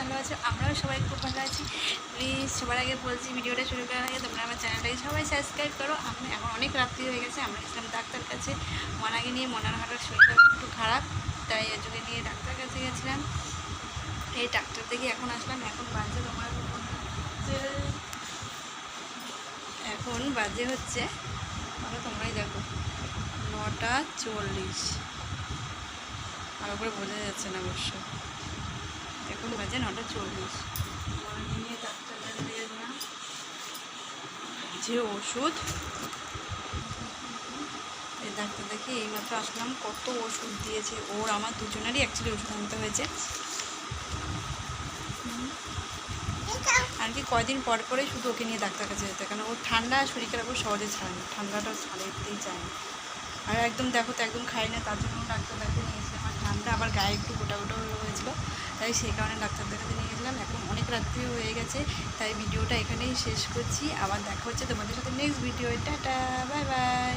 ভালো আছো? আমরাও সবাই খুব ভালো আছি। প্লিজ সবার আগে বলছি, ভিডিওটা শুরু করার আগে তোমরা আমার চ্যানেলটাকে সবাই সাবস্ক্রাইব করো। আমি এখন অনেক রাত্রি হয়ে গেছে, আমরা গেছিলাম ডাক্তার কাছে। মনাকে নিয়ে মনার হাটার শরীরটা একটু খারাপ, তাই জন্য নিয়ে ডাক্তার কাছে গেছিলাম। এই ডাক্তার দেখে এখন আসলাম, এখন বাজে তোমার এখন বাজে হচ্ছে তাহলে তোমরাই দেখো, নটা চল্লিশ। ভালো করে বোঝা যাচ্ছে না অবশ্য। এখন বাজে নটা চল্লিশ। যে ওষুধ? ডাক্তার দেখে এইমাত্র আসলাম, কত ওষুধ দিয়েছে। ওর আমার দুজনেরই অ্যাকচুয়ালি ওষুধ আনতে হয়েছে। আর কি কয়দিন পর পরে শুধু ওকে নিয়ে ডাক্তার কাছে যেতে কারণ ওর ঠান্ডা শরীর খারাপ ও সহজে ছাড়ে না। ঠান্ডাটা ছাড়াইতেই চায় না। আর একদম দেখো তো একদম খাই না, তার জন্য ডাক্তার দেখাতে নিয়ে আমার ঠান্ডা, আবার গায়ে একটু গোটা গোটা তাই সেই কারণে ডাক্তার দেখাতে নিয়ে গেছিলাম। এখন অনেক রাত্রি হয়ে গেছে, তাই ভিডিওটা এখানেই শেষ করছি। আবার দেখা হচ্ছে তোমাদের সাথে next video tata bye bye